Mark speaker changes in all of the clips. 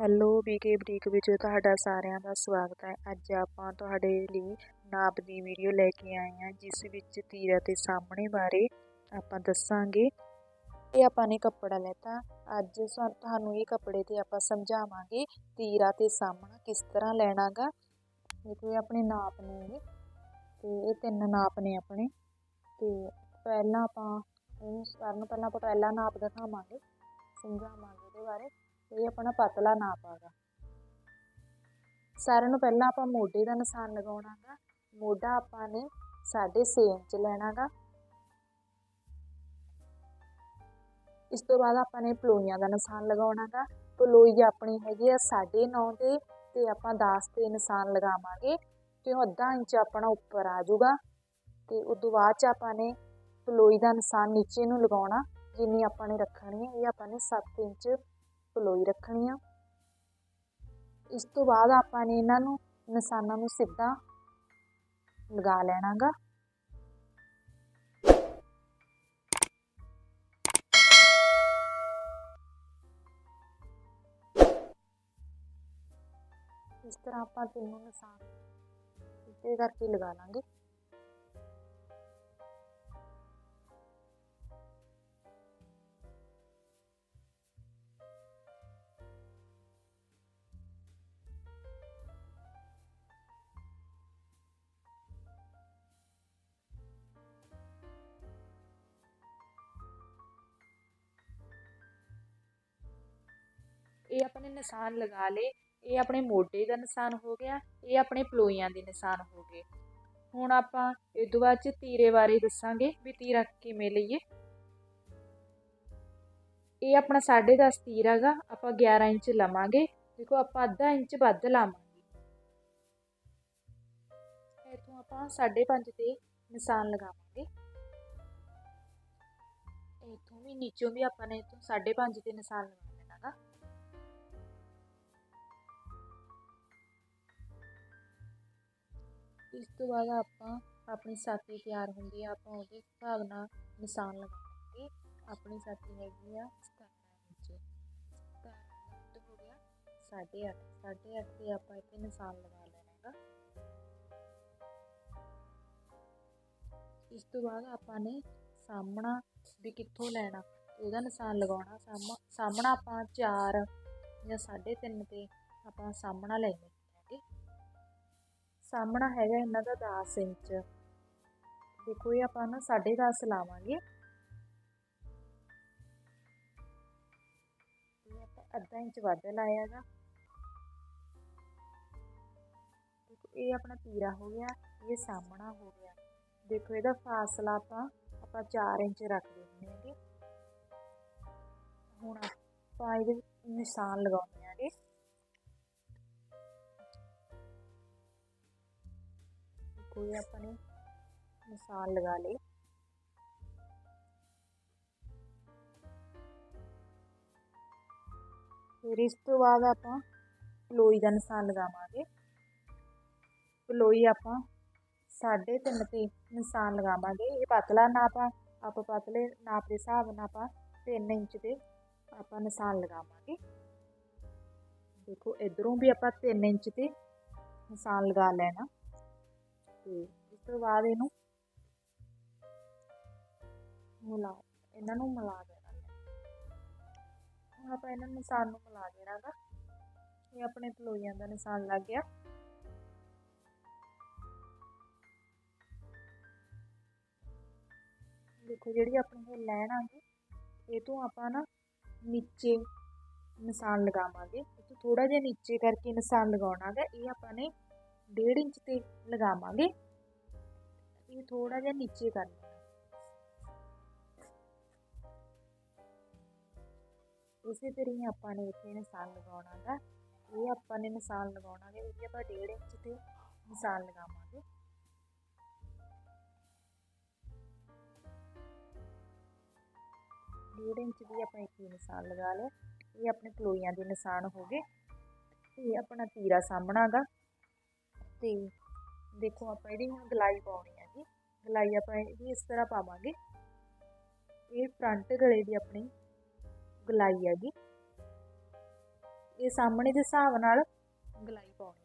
Speaker 1: Hello, BK ਬਰੀਕ ਵਿੱਚ ਤੁਹਾਡਾ ਸਾਰਿਆਂ ਦਾ ਸਵਾਗਤ ਹੈ। ਅੱਜ ਆਪਾਂ ਤੁਹਾਡੇ ਲਈ ਨਾਪ ਦੀ ਵੀਡੀਓ ਲੈ ਕੇ ਆਏ ਹਾਂ, ਜਿਸ ਵਿੱਚ ਤੀਰਾ ਅਤੇ ਸਾਹਮਣੇ ਬਾਰੇ ਆਪਾਂ ਦੱਸਾਂਗੇ। ਇਹ ਆਪਾਂ ਨੇ ਕੱਪੜਾ ਲੈਤਾ। ਅੱਜ ਸਾ- ਤੁਹਾਨੂੰ ਇਹ ਕੱਪੜੇ ਤੇ ਆਪਾਂ ਸਮਝਾਵਾਂਗੇ ਤੀਰਾ ਤੇ ਸਾਹਮਣਾ ਕਿਸ ਤਰ੍ਹਾਂ ਲੈਣਾਗਾ। ਦੇਖੋ, ਇਹ ਆਪਣੇ ਨਾਪ ਨੇ ਇਹ। ਤੇ ਇਹ ਤਿੰਨ ਨਾਪ ਨੇ ਆਪਣੇ। ਤੇ ਪਹਿਲਾਂ ਆਪਾਂ, ਇਹਨੂੰ ਸਾਰਿਆਂ ਨੂੰ ਪਹਿਲਾਂ ਆਪਾਂ ਪਹਿਲਾ ਨਾਪ ਦਿਖਾਵਾਂਗੇ। ਸਮਝਾਵਾਂਗੇ ਇਹਦੇ ਬਾਰੇ। ਇਹ ਆਪਣਾ ਪਤਲਾ ਨਾਪ ਆਗਾ ਸਾਰਿਆਂ ਨੂੰ ਪਹਿਲਾਂ ਆਪਾਂ ਮੋਢੇ ਦਾ ਨਿਸ਼ਾਨ ਲਗਾਉਣਾਗਾ। ਮੋਢਾ ਆਪਾਂ ਨੇ 6.5 ਇੰਚ ਲੈਣਾਗਾ। ਇਸ ਤੋਂ ਬਾਅਦ ਆਪਾਂ ਨੇ ਪਲੋਈਆਂ ਦਾ ਨਿਸ਼ਾਨ ਲਗਾਉਣਾਗਾ। ਪਲੋਈ ਆਪਣੀ ਹੈਗੀ ਆ 9.5 ਦੇ ਤੇ ਆਪਾਂ 10 ਤੇ ਨਿਸ਼ਾਨ ਲਗਾਵਾਂਗੇ। ਤੇ ਉਹ ਅੱਧਾ ਇੰਚ ਆਪਣਾ ਉੱਪਰ ਆ ਜਾਊਗਾ। ਤੇ ਉਸ ਤੋਂ ਬਾਅਦ ਚ ਆਪਾਂ ਨੇ ਪਲੋਈ ਦਾ ਨਿਸ਼ਾਨ ਨੀਚੇ ਨੂੰ ਲਗਾਉਣਾ। ਜਿੰਨੀ ਆਪਾਂ ਨੇ ਰੱਖਣੀ ਹੈ ਇਹ ਆਪਾਂ ਨੇ 7 ਇੰਚ ਪਲੋਈ ਰੱਖਣੀ ਆ। ਇਸ ਤੋਂ ਬਾਅਦ ਆਪਾਂ ਨੇ ਇਹਨਾਂ ਨੂੰ ਨਿਸ਼ਾਨਾਂ ਨੂੰ ਸਿੱਧਾ ਲਗਾ ਲੈਣਾਗਾ। ਇਸ ਤਰ੍ਹਾਂ ਆਪਾਂ ਤਿੰਨੋਂ ਨਿਸ਼ਾਨ ਸਿੱਧੇ ਕਰਕੇ ਲਗਾ ਲਾਂਗੇ। ਇਹ ਆਪਣੇ ਨਿਸ਼ਾਨ ਲਗਾ ਲਏ, ਇਹ ਆਪਣੇ ਮੋਢੇ ਦਾ ਨਿਸ਼ਾਨ ਹੋ ਗਿਆ, ਇਹ ਆਪਣੇ ਪਲੋਈਆਂ ਦੇ ਨਿਸ਼ਾਨ ਹੋ ਗਏ। ਹੁਣ ਆਪਾਂ ਇਹ ਤੋਂ ਬਾਅਦ ਚ ਤੀਰੇ ਬਾਰੇ ਦੱਸਾਂਗੇ ਵੀ ਤੀਰਾ ਕਿਵੇਂ ਲਈਏ। ਇਹ ਆਪਣਾ 10.5 ਤੀਰ ਹੈਗਾ, ਆਪਾਂ 11 ਇੰਚ ਲਵਾਂਗੇ। ਦੇਖੋ, ਆਪਾਂ ਅੱਧਾ ਇੰਚ ਵੱਧ ਲਾਵਾਂਗੇ। ਇਥੋਂ ਆਪਾਂ 5.5 ਤੇ ਨਿਸ਼ਾਨ ਲਗਾਵਾਂਗੇ। ਇਥੋਂ ਵੀ ਨੀਚੋਂ ਵੀ ਆਪਾਂ ਨੇ ਇਥੋਂ 5.5 ਤੇ ਨਿਸ਼ਾਨ ਲਗਾ ਇਸ ਤੋਂ ਬਾਅਦ ਆਪਾਂ ਆਪਣੀ ਸਾਥੀ ਤਿਆਰ ਹੁੰਦੀ ਆ, ਆਪਾਂ ਉਹਦੇ ਹਿਸਾਬ ਨਾਲ ਨਿਸ਼ਾਨ ਲਗਾਵਾਂਗੇ ਆਪਣੀ ਸਾਥੀ ਹੈਗੀ ਆ 17 ਇੰਚ 17 ਇੰਚ ਹੋ ਗਿਆ 8.5 8.5 ਤੇ ਆਪਾਂ ਇੱਥੇ ਨਿਸ਼ਾਨ ਲਗਾ ਲੈਣਾ ਹੈਗਾ ਇਸ ਤੋਂ ਬਾਅਦ ਆਪਾਂ ਨੇ ਸਾਹਮਣਾ ਵੀ ਕਿੱਥੋਂ ਲੈਣਾ? ਉਹਦਾ ਨਿਸ਼ਾਨ ਲਗਾਉਣਾ। ਸਾਹਮ- ਸਾਹਮਣਾ ਆਪਾਂ 4 ਜਾਂ 3.5 ਤੇ ਆਪਾਂ ਸਾਹਮਣਾ ਲੈਣੇ ਸਾਹਮਣਾ ਹੈਗਾ ਇਹਨਾਂ ਦਾ 10 ਇੰਚ। ਦੇਖੋ ਇਹ ਆਪਾਂ ਨਾ 10.5 ਲਾਵਾਂਗੇ। ਇਹ ਆਪਾਂ ਅੱਧਾ ਇੰਚ ਵੱਧ ਲਾਇਆਗਾ। ਦੇਖੋ ਇਹ ਆਪਣਾ ਤੀਰਾ ਹੋ ਗਿਆ, ਇਹ ਸਾਹਮਣਾ ਹੋ ਗਿਆ। ਦੇਖੋ ਇਹਦਾ ਫਾਸਲਾ ਆਪਾਂ ਆਪਾਂ 4 ਇੰਚ ਰੱਖ ਦਿੰਦੇ ਹਾਂਗੇ। ਹੁਣ ਆਪਾਂ ਇਹਦੇ ਨਿਸ਼ਾਨ ਲਗਾਉਂਦੇ ਆਂਗੇ ਕੋਈ ਆਪਣੇ ਨਿਸ਼ਾਨ ਲਗਾ ਲਏ। ਫਿਰ ਇਸ ਤੋਂ ਬਾਅਦ ਆਪਾਂ ਪਲੋਈ ਦਾ ਨਿਸ਼ਾਨ ਲਗਾਵਾਂਗੇ। ਪਲੋਈ ਆਪਾਂ ਸਾਢੇ ਤਿੰਨ ਤੇ ਨਿਸ਼ਾਨ ਲਗਾਵਾਂਗੇ। ਇਹ ਪਤਲਾ ਨਾਪ ਆ, ਆਪਾਂ ਪਤਲੇ ਨਾਪ ਦੇ ਹਿਸਾਬ ਨਾਲ ਆਪਾਂ 3 ਇੰਚ ਤੇ ਆਪਾਂ ਨਿਸ਼ਾਨ ਲਗਾਵਾਂਗੇ। ਦੇਖੋ, ਇਧਰੋਂ ਵੀ ਆਪਾਂ 3 ਇੰਚ ਤੇ ਨਿਸ਼ਾਨ ਲਗਾ ਲੈਣਾ। ਤੇ ਇਸ ਤੋਂ ਬਾਅਦ ਇਹਨੂੰ ਮਿਲਾ ਇਹਨਾਂ ਨੂੰ ਮਿਲਾ ਦੇਣਾ ਹੁਣ ਆਪਾਂ ਇਹਨਾਂ ਨਿਸ਼ਾਨ ਨੂੰ ਮਿਲਾ ਦੇਣਾਗਾ। ਇਹ ਆਪਣੇ ਪਲੋਈਆਂ ਦਾ ਨਿਸ਼ਾਨ ਲੱਗ ਗਿਆ। ਦੇਖੋ ਜਿਹੜੀ ਆਪਣੀ ਇਹ ਲੈਣ ਆ ਗਈ, ਇਹ ਤੋਂ ਆਪਾਂ ਨਾ ਨੀਚੇ ਨਿਸ਼ਾਨ ਲਗਾਵਾਂਗੇ। ਇਹ ਤੋਂ ਥੋੜਾ ਜਿਹਾ ਨੀਚੇ ਕਰਕੇ ਨਿਸ਼ਾਨ ਲਗਾਉਣਾ ਹੈ ਇਹ ਆਪਾਂ ਨੇ 1.5 ਇੰਚ ਤੇ ਲਗਾਵਾਂਗੇ। ਇਹ ਥੋੜਾ ਜਿਹਾ ਨੀਚੇ ਕਰਨਾ ਉਸੇ ਤਰੀਕੇ ਆਪਾਂ ਨੇ ਇੱਥੇ ਨਿਸ਼ਾਨ ਲਗਾਉਣਾ ਹੈ ਇਹ ਆਪਾਂ ਨੇ ਨਿਸ਼ਾਨ ਲਗਾਉਣਾ ਹੈ ਇਹ ਆਪਾਂ 1.5 ਇੰਚ ਤੇ ਨਿਸ਼ਾਨ ਲਗਾਵਾਂਗੇ। ਡੇਢ ਇੰਚ ਦੀ ਆਪਾਂ ਇੱਥੇ ਨਿਸ਼ਾਨ ਲਗਾ ਲਿਆ। ਇਹ ਆਪਣੇ ਪਲੋਈਆਂ ਦੇ ਨਿਸ਼ਾਨ ਹੋ ਗਏ। ਇਹ ਆਪਣਾ ਤੀਰਾ ਸਾਹਮਣਾ ਗਾ ਤੇ ਦੇਖੋ ਆਪਾਂ ਇਹਦੀ ਹੁਣ ਗਲਾਈ ਪਾਉਣੀ ਹੈ ਜੀ। ਗਲਾਈ ਆਪਾਂ ਇਹਦੀ ਇਸ ਤਰ੍ਹਾਂ ਪਾਵਾਂਗੇ। ਇਹ ਫਰੰਟ ਗਲੇ ਦੀ ਆਪਣੀ ਗਲਾਈ ਹੈਗੀ ਇਹ ਸਾਹਮਣੇ ਦੇ ਹਿਸਾਬ ਨਾਲ ਗਲਾਈ ਪਾਉਣੀ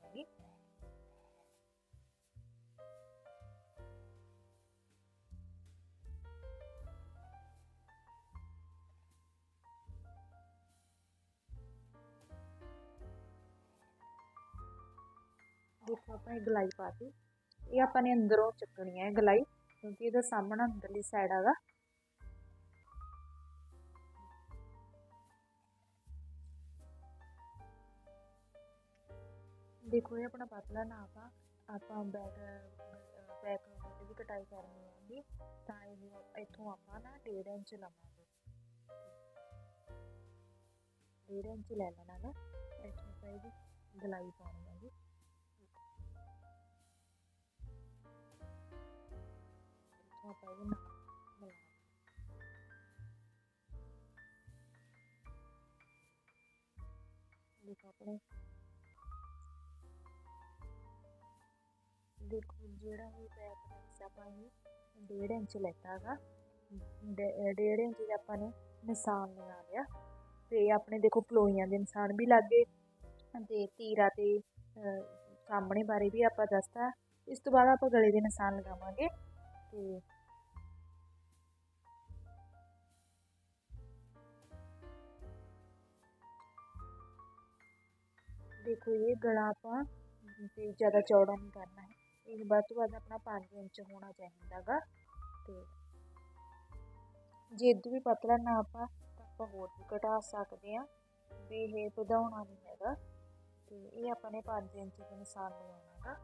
Speaker 1: ਦੇਖੋ ਆਪਾਂ ਇਹ ਗਲਾਈ ਪਾਤੀ ਇਹ ਆਪਾਂ ਨੇ ਅੰਦਰੋਂ ਚੱਕਣੀ ਹੈ ਗਲਾਈ, ਕਿਉਂਕਿ ਇਹਦਾ ਸਾਹਮਣਾ ਅੰਦਰਲੀ ਸਾਈਡ ਹੈਗਾ। ਦੇਖੋ ਇਹ ਆਪਣਾ ਪਤਲਾ ਨਾਪ ਆ। ਆਪਾਂ ਬੈਕ ਬੈਕ ਦੀ ਕਟਾਈ ਕਰਨੀ ਹੈਗੀ। ਤਾਂ ਇਹ ਇੱਥੋਂ ਆਪਾਂ ਨਾ 1.5 ਇੰਚ ਲਵਾਂਗੇ। 1.5 ਇੰਚ ਲੈ ਲੈਣਾ ਗਾ ਇੱਥੋਂ ਆਪਾਂ ਇਹਦੀ ਗਲਾਈ ਪਾਉਣੀ ਹੈਗੀ। ਆਪਾਂ ਇਹਦੇ ਨਾਲ ਮਿਲਾ ਦੇਖੋ ਆਪਣੇ ਦੇਖੋ ਜਿਹੜਾ ਵੀ ਬੈਕ ਦਾ ਆਪਾਂ ਇਹ ਡੇਢ ਇੰਚ ਲੈਤਾ ਹੈਗਾ, ਡੇਢ ਇੰਚ ਦਾ ਆਪਾਂ ਨੇ ਨਿਸ਼ਾਨ ਲਗਾ ਲਿਆ ਤੇ ਆਪਣੇ ਦੇਖੋ ਪਲੋਈਆਂ ਦੇ ਨਿਸ਼ਾਨ ਵੀ ਲੱਗ ਗਏ ਤੇ ਤੀਰਾ ਤੇ ਸਾਹਮਣੇ ਬਾਰੇ ਵੀ ਆਪਾਂ ਦੱਸਤਾ, ਇਸ ਤੋਂ ਬਾਅਦ ਆਪਾਂ ਗਲੇ ਦੇ ਨਿਸ਼ਾਨ ਲਗਾਵਾਂਗੇ, ਤੇ ਦੇਖੋ, ਇਹ ਗਲਾ ਆਪਾਂ ਤੇ ਜ਼ਿਆਦਾ ਚੌੜਾ ਨਹੀਂ ਕਰਨਾ ਹੈ। ਇਹ ਵੱਧ ਤੋਂ ਵੱਧ ਆਪਣਾ 5 ਇੰਚ ਹੋਣਾ ਚਾਹੀਦਾ ਗਾ ਤੇ ਜੇ ਇਦੋਂ ਵੀ ਪਤਲਾ ਨਾ ਆਪਾਂ, ਤਾਂ ਆਪਾਂ ਹੋਰ ਵੀ ਘਟਾ ਸਕਦੇ ਆ ਵੀ ਇਹ ਵਧਾਉਣਾ ਨਹੀਂ ਹੈਗਾ। ਤੇ ਇਹ ਆਪਾਂ 5 ਇੰਚ ਦੇ ਨਿਸ਼ਾਨ ਲਗਾਉਣਾ ਗਾ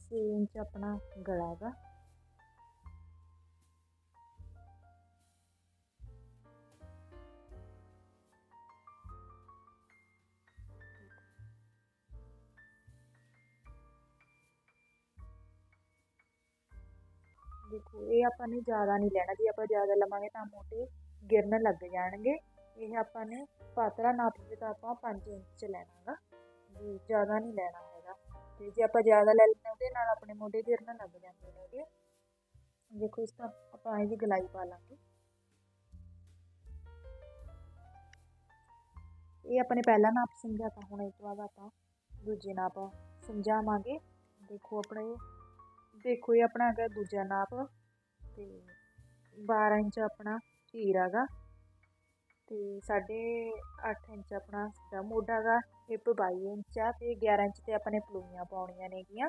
Speaker 1: ਛੇ ਇੰਚ ਆਪਣਾ ਗਲਾ ਗਾ ਦੇਖੋ, ਇਹ ਆਪਾਂ ਨੇ ਜ਼ਿਆਦਾ ਨਹੀਂ ਲੈਣਾ, ਜੇ ਆਪਾਂ ਜ਼ਿਆਦਾ ਲਵਾਂਗੇ ਤਾਂ ਮੋਟੇ ਗਿਰਨ ਲੱਗ ਜਾਣਗੇ। ਇਹ ਆਪਾਂ ਨੇ ਪਾਤਲਾ ਨਾਪ ਕੇ ਤਾਂ ਆਪਾਂ 5 ਇੰਚ ਲੈਣਾਗਾ ਵੀ ਜ਼ਿਆਦਾ ਨਹੀਂ ਲੈਣਾ ਹੈਗਾ। ਤੇ ਜੇ ਆਪਾਂ ਜ਼ਿਆਦਾ ਲੈ ਲੈਂਦੇ, ਉਹਦੇ ਨਾਲ ਆਪਣੇ ਮੋਢੇ ਗਿਰਨ ਲੱਗ ਜਾਂਦੇ ਨੇਗੇ। ਦੇਖੋ, ਇਸ ਤਰ੍ਹਾਂ ਆਪਾਂ ਇਹਦੀ ਗਲਾਈ ਪਾ ਲਾਂਗੇ। ਇਹ ਆਪਣੇ ਪਹਿਲਾ ਨਾਪ ਸਮਝਾਤਾ ਹੁਣ ਇਸ ਤੋਂ ਬਾਅਦ ਆਪਾਂ ਦੂਜੇ ਨਾਪ ਸਮਝਾਵਾਂਗੇ। ਦੇਖੋ, ਆਪਣੇ ਦੇਖੋ ਇਹ ਆਪਣਾ ਹੈਗਾ ਦੂਜਾ ਨਾਪ ਤੇ 12 ਇੰਚ ਆਪਣਾ ਢੀਰ ਹੈਗਾ ਤੇ 8.5 ਇੰਚ ਆਪਣਾ ਸਿੱਧਾ ਮੋਢਾ ਹੈਗਾ ਹਿੱਪ 22 ਇੰਚ ਆ ਤੇ 11 ਇੰਚ ਤੇ ਆਪਣੇ ਪਲੂਈਆਂ ਪਾਉਣੀਆਂ ਨੇਗੀਆਂ।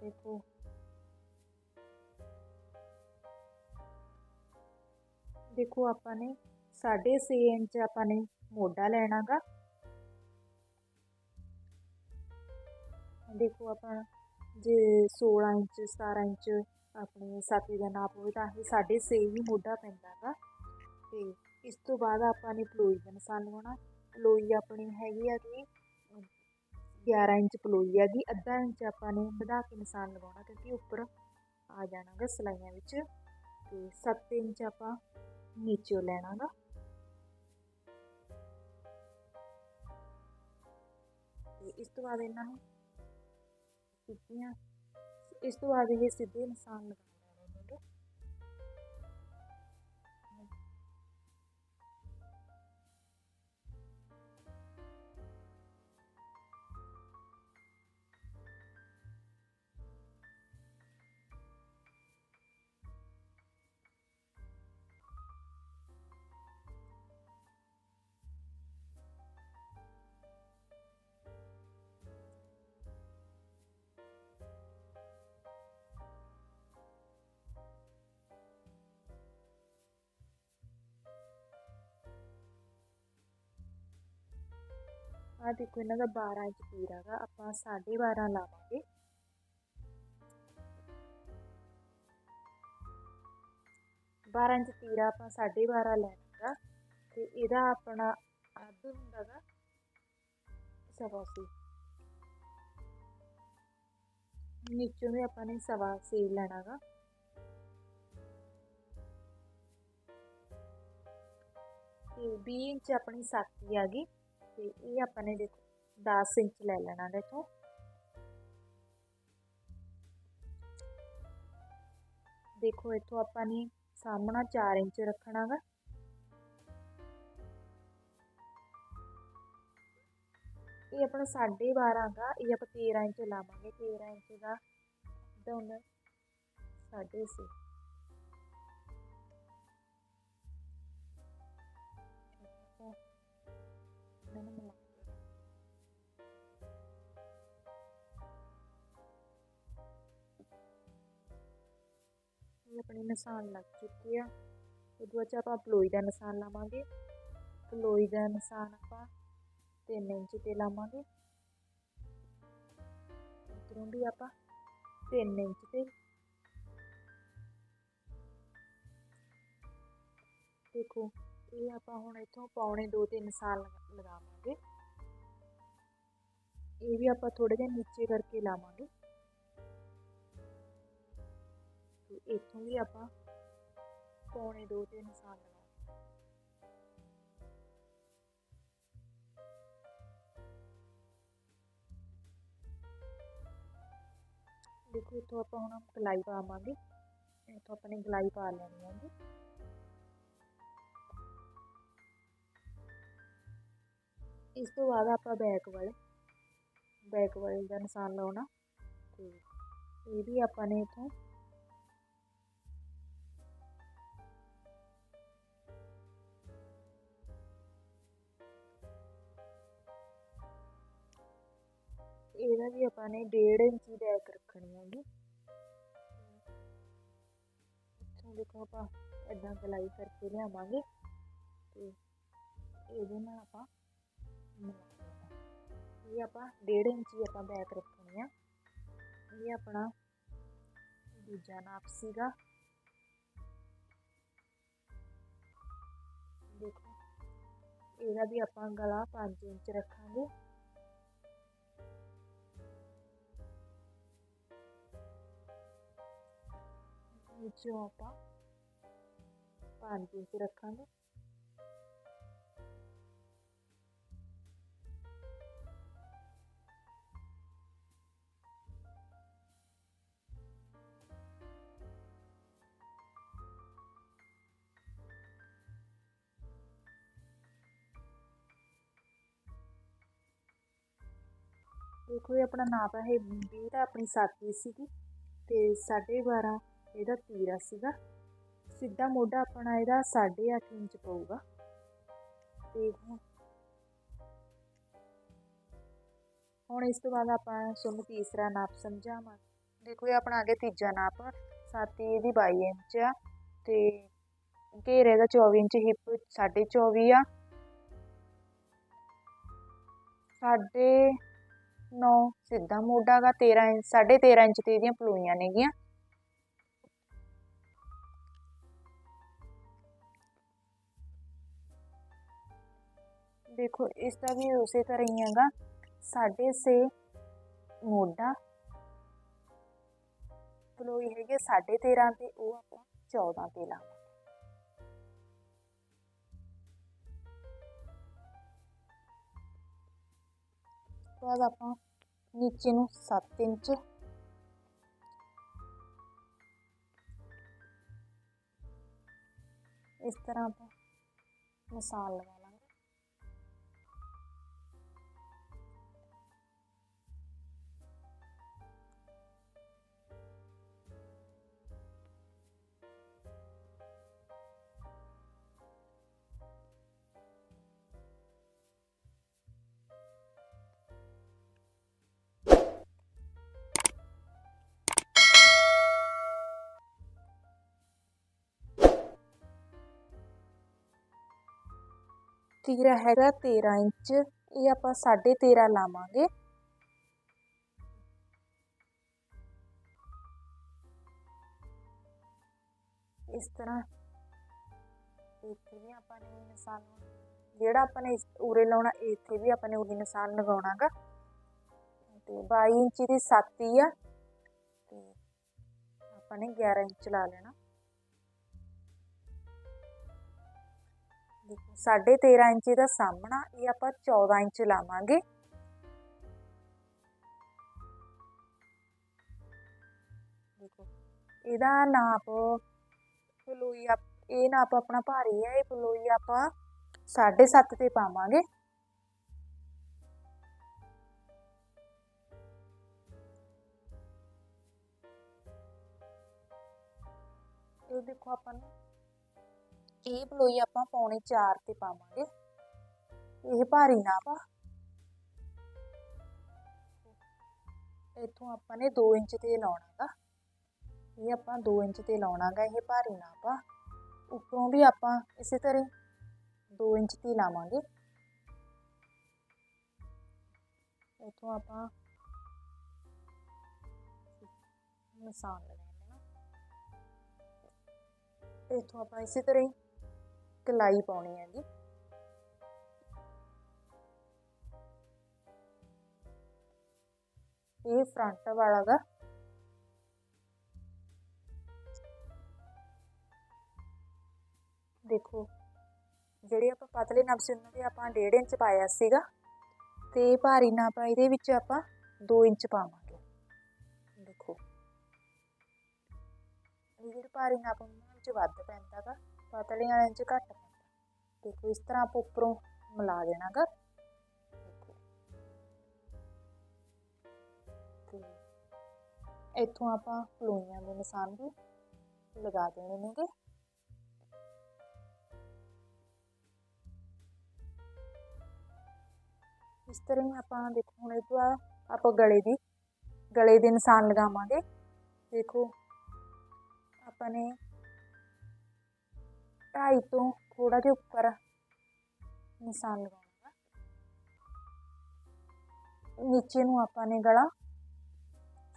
Speaker 1: ਦੇਖੋ। ਦੇਖੋ ਆਪਾਂ ਨੇ 6.5 ਇੰਚ ਆਪਾਂ ਨੇ ਮੋਢਾ ਲੈਣਾਗਾ। ਦੇਖੋ ਆਪਾਂ ਜੇ 16 ਇੰਚ 17 ਇੰਚ ਆਪਣੇ ਸਾਥੀ ਦਾ ਨਾਪ ਹੋਵੇ ਤਾਂ ਇਹ 6.5 ਹੀ ਮੋਢਾ ਪੈਂਦਾ ਗਾ। ਅਤੇ ਇਸ ਤੋਂ ਬਾਅਦ ਆਪਾਂ ਨੇ ਪਲੋਈ ਦਾ ਨਿਸ਼ਾਨ ਲਗਾਉਣਾ ਪਲੋਈ ਆਪਣੀ ਹੈਗੀ ਆ ਕਿ 11 ਇੰਚ ਪਲੋਈ ਹੈਗੀ ਅੱਧਾ ਇੰਚ ਆਪਾਂ ਨੇ ਵਧਾ ਕੇ ਨਿਸ਼ਾਨ ਲਗਾਉਣਾ ਕਿਉਂਕਿ ਉੱਪਰ ਆ ਜਾਣਾ ਗਾ ਸਲਾਈਆਂ ਵਿੱਚ। ਤੇ 7 ਇੰਚ ਆਪਾਂ ਨੀਚੇ ਲੈਣਾ ਗਾ। ਤੇ ਇਸ ਤੋਂ ਬਾਅਦ ਇਹਨਾਂ ਨੂੰ ਸਿੱਧੀਆਂ ਇਸ ਤੋਂ ਬਾਅਦ ਇਹ ਸਿੱਧੇ ਨਿਸ਼ਾਨ ਲਗਾਉਣੇ ਆ ਦੇਖੋ ਇਹਨਾਂ ਦਾ 12 ਇੰਚ ਤੀਰ ਹੈਗਾ, ਆਪਾਂ 12.5 ਲਾਵਾਂਗੇ। ਬਾਰਾਂ ਇੰਚ ਤੀਰਾ ਆਪਾਂ 12.5 ਲੈਣਾਗਾ ਤੇ ਇਹਦਾ ਆਪਣਾ ਅੱਧ ਹੁੰਦਾਗਾ, ਸਵਾ ਸੀ। ਨੀਚੋਂ ਵੀ ਆਪਾਂ ਨੇ ਸਵਾ ਸੀ ਲੈਣਾਗਾ। ਤੇ 20 ਇੰਚ ਆਪਣੀ ਸਾਥੀ ਆ ਗਈ। ਤੇ ਇਹ ਆਪਾਂ ਨੇ ਦੇਖੋ 10 ਇੰਚ ਲੈ ਲੈਣਾ ਦੇ ਤੋਂ। ਦੇਖੋ ਇੱਥੋਂ ਆਪਾਂ ਨੇ ਸਾਹਮਣਾ 4 ਇੰਚ ਰੱਖਣਾ ਰੱਖਣਾਗਾ ਇਹ ਆਪਣਾ 12.5 ਦਾ, ਇਹ ਆਪਾਂ 13 ਇੰਚ ਲਾਵਾਂਗੇ 13 ਇੰਚ ਦਾ। ਦੋਨ 6.5 na naman ako. ਆਪਣੇ ਨਿਸ਼ਾਨ ਲੱਗ ਚੁੱਕੇ ਆ। ਤੇ ਦੂਜਾ ਆਪਾਂ ਪਲੋਈ ਦਾ ਨਿਸ਼ਾਨ ਲਾਵਾਂਗੇ। ਪਲੋਈ ਦਾ ਨਿਸ਼ਾਨ ਆਪਾਂ 3 ਇੰਚ ਤੇ ਲਾਵਾਂਗੇ। ਇਧਰੋਂ ਵੀ ਆਪਾਂ 3 ਇੰਚ ਤੇ। ਦੇਖੋ ਇਹ ਆਪਾਂ ਹੁਣ ਇੱਥੋਂ ਪੌਣੇ 2 ਤੇ ਨਿਸ਼ਾਨ ਲਗਾਵਾਂਗੇ। ਇਹ ਵੀ ਆਪਾਂ ਥੋੜੇ ਜਿਹਾ ਨੀਚੇ ਕਰਕੇ ਲਾਵਾਂਗੇ। ਤੇ ਇੱਥੋਂ ਵੀ ਆਪਾਂ ਪੌਣੇ 2 ਤੇ ਨਿਸ਼ਾਨ ਲਗਾਵਾਂਗੇ ਦੇਖੋ, ਇੱਥੋਂ ਆਪਾਂ ਹੁਣ ਗਲਾਈ ਪਾਵਾਂਗੇ ਇੱਥੋਂ ਆਪਾਂ ਨੇ ਗਲਾਈ ਪਾ ਲੈਣੀ ਹੈਗੀ। ਇਸ ਤੋਂ ਬਾਅਦ ਆਪਾਂ ਬੈਕ ਵਾਲੇ ਬੈਕ ਵਾਲੇ ਦਾ ਨਿਸ਼ਾਨ ਲਾਉਣਾ ਤੇ ਇਹ ਵੀ ਆਪਾਂ ਨੇ ਇੱਥੋਂ ਇਹਦਾ ਵੀ ਆਪਾਂ ਨੇ 1.5 ਇੰਚ ਦੀ ਬੈਕ ਰੱਖਣੀ ਹੈਗੀ। ਇੱਥੋਂ ਦੇਖੋ ਆਪਾਂ ਇਦਾਂ ਗਲਾਈ ਕਰਕੇ ਲਿਆਵਾਂਗੇ ਤੇ ਇਹਦੇ ਨਾਲ ਆਪਾਂ ਇਹ ਆਪਾਂ 1.5 ਇੰਚ ਦੀ ਆਪਾਂ ਬੈਕ ਰੱਖਣੀ ਆ। ਇਹ ਆਪਣਾ ਦੂਜਾ ਨਾਪ ਸੀਗਾ। ਦੇਖੋ, ਇਹਦਾ ਵੀ ਆਪਾਂ ਗਲਾ 5 ਇੰਚ ਰੱਖਾਂਗੇ। ਵਿੱਚੋਂ ਆਪਾਂ 5 ਇੰਚ ਰੱਖਾਂਗੇ। ਦੇਖੋ ਇਹ ਆਪਣਾ ਨਾਪ ਹੈ ਇਹ ਤਾਂ ਆਪਣੀ ਸਾਥੀ ਸੀਗੀ ਤੇ 12.5 ਇਹਦਾ ਤੀਰਾ ਸੀਗਾ। ਸਿੱਧਾ ਮੋਢਾ ਆਪਣਾ ਇਹਦਾ 8.5 ਇੰਚ ਪਊਗਾ। ਤੇ ਹੁਣ ਇਸ ਤੋਂ ਬਾਅਦ ਆਪਾਂ ਤੁਹਾਨੂੰ ਤੀਸਰਾ ਨਾਪ ਸਮਝਾਵਾਂ। ਦੇਖੋ ਇਹ ਆਪਣਾ ਅੱਗੇ ਤੀਜਾ ਨਾਪ ਸਾਥੀ ਇਹਦੀ 22 ਇੰਚ ਆ ਤੇ ਘੇਰੇ ਦਾ 24 ਇੰਚ ਹਿੱਪ 24 ਆ। ਸਾਡੇ 9 ਸਿੱਧਾ ਮੋਢਾ ਗਾ 13 ਇੰਚ 13.5 ਇੰਚ ਤੇ ਇਹਦੀਆਂ ਪਲੂਈਆਂ ਨੇਗੀਆਂ ਦੇਖੋ, ਇਸ ਦਾ ਵੀ ਉਸੇ ਤਰ੍ਹਾਂ ਹੀ ਹੈਗਾ। ਸਾਢੇ ਛੇ ਮੋਢਾ। ਪਲੋਈ ਹੈਗੇ 13.5 ਤੇ ਉਹ ਆਪਾਂ 14 ਤੇ ਲਾਵਾਂਗੇ ਤੋਂ ਬਾਅਦ ਆਪਾਂ ਨੀਚੇ ਨੂੰ 7 ਇੰਚ ਇਸ ਤਰ੍ਹਾਂ ਆਪਾਂ ਨਿਸ਼ਾਨ ਲਗਾ ਤੀਰਾ ਹੈਗਾ 13 ਇੰਚ, ਇਹ ਆਪਾਂ 13.5 ਲਾਵਾਂਗੇ। ਇਸ ਤਰ੍ਹਾਂ ਇੱਥੇ ਵੀ ਆਪਾਂ ਨੇ ਨਿਸ਼ਾਨ ਜਿਹੜਾ ਆਪਾਂ ਨੇ ਉਰੇ ਲਾਉਣਾ, ਇੱਥੇ ਵੀ ਆਪਾਂ ਨੇ ਉਹੀ ਨਿਸ਼ਾਨ ਲਗਾਉਣਾਗਾ। ਤੇ 22 ਇੰਚ ਦੀ ਸਾਤੀ ਆ, ਤੇ ਆਪਾਂ ਨੇ 11 ਇੰਚ ਲਾ ਲੈਣਾ। ਸਾਢੇ 13 ਇੰਚ ਦਾ ਸਾਹਮਣਾ, ਇਹ ਆਪਾਂ 14 ਇੰਚ ਲਾਵਾਂਗੇ। ਦੇਖੋ, ਇਹਦਾ ਨਾਪ ਪਲੋਈ ਆਪ- ਇਹ ਨਾਪ ਆਪਣਾ ਭਾਰੀ ਹੈ, ਇਹ ਪਲੋਈ ਆਪਾਂ 7.5 ਤੇ ਪਾਵਾਂਗੇ। ਇਹ ਦੇਖੋ ਆਪਾਂ ਨੂੰ ਇਹ ਬਲੋਈ ਆਪਾਂ ਪੌਣੇ 4 ਤੇ ਪਾਵਾਂਗੇ। ਇਹ ਭਾਰੀ ਨਾਪ ਆ। ਇੱਥੋਂ ਆਪਾਂ ਨੇ 2 ਇੰਚ ਤੇ ਲਾਉਣਾਗਾ। ਇਹ ਆਪਾਂ 2 ਇੰਚ ਤੇ ਲਾਉਣਾਗਾ, ਇਹ ਭਾਰੀ ਨਾਪ ਆ। ਉੱਪਰੋਂ ਵੀ ਆਪਾਂ ਇਸੇ ਤਰ੍ਹਾਂ 2 ਇੰਚ ਤੇ ਲਾਵਾਂਗੇ। ਇੱਥੋਂ ਆਪਾਂ ਨਿਸ਼ਾਨ ਲਗਾਉਣਾ ਇੱਥੋਂ ਆਪਾਂ ਇਸੇ ਤਰ੍ਹਾਂ ਹੀ ਕਲਾਈ ਪਾਉਣੀ ਹੈਗੀ। ਇਹ ਫਰੰਟ ਵਾਲਾ ਗਾ। ਦੇਖੋ, ਜਿਹੜੇ ਆਪਾਂ ਪਤਲੇ ਨਬ ਸੀ ਉਹਨਾਂ ਦੇ ਆਪਾਂ 1.5 ਇੰਚ ਪਾਇਆ ਸੀਗਾ, ਤੇ ਭਾਰੀ ਨਾਪ ਆ, ਇਹਦੇ ਵਿੱਚ ਆਪਾਂ 2 ਇੰਚ ਪਾਵਾਂਗੇ। ਦੇਖੋ, ਇਹ ਜਿਹੜੇ ਭਾਰੀ ਨਾਪ ਉਹਨਾਂ ਵਿੱਚ ਵੱਧ ਪੈਂਦਾ ਗਾ। ਪਤਲੇ ਵਾਲਿਆਂ 'ਚ ਘੱਟ ਪੈਂਦਾ। ਦੇਖੋ, ਇਸ ਤਰ੍ਹਾਂ ਆਪਾਂ ਉੱਪਰੋਂ ਮਿਲਾ ਦੇਣਾ ਗਾ ਇੱਥੋਂ ਆਪਾਂ ਪਲੋਈਆਂ ਦੇ ਨਿਸ਼ਾਨ ਵੀ ਲਗਾ ਦੇਣੇ ਨੇਗੇ। ਇਸ ਤਰ੍ਹਾਂ ਹੀ ਆਪਾਂ ਦੇਖੋ, ਹੁਣ ਇਹ ਤੋਂ ਆਪਾਂ ਗਲੇ ਦੀ, ਗਲੇ ਦੇ ਨਿਸ਼ਾਨ ਲਗਾਵਾਂਗੇ। ਦੇਖੋ, ਆਪਾਂ ਨੇ ਢਾਈ ਤੋਂ ਥੋੜਾ ਜਿਹਾ ਉੱਪਰ ਨਿਸ਼ਾਨ ਲਗਾਉਣਾ ਨੀਚੇ ਨੂੰ ਆਪਾਂ ਨੇ ਗਲਾ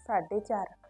Speaker 1: 4.5 ਰੱਖਣਾ।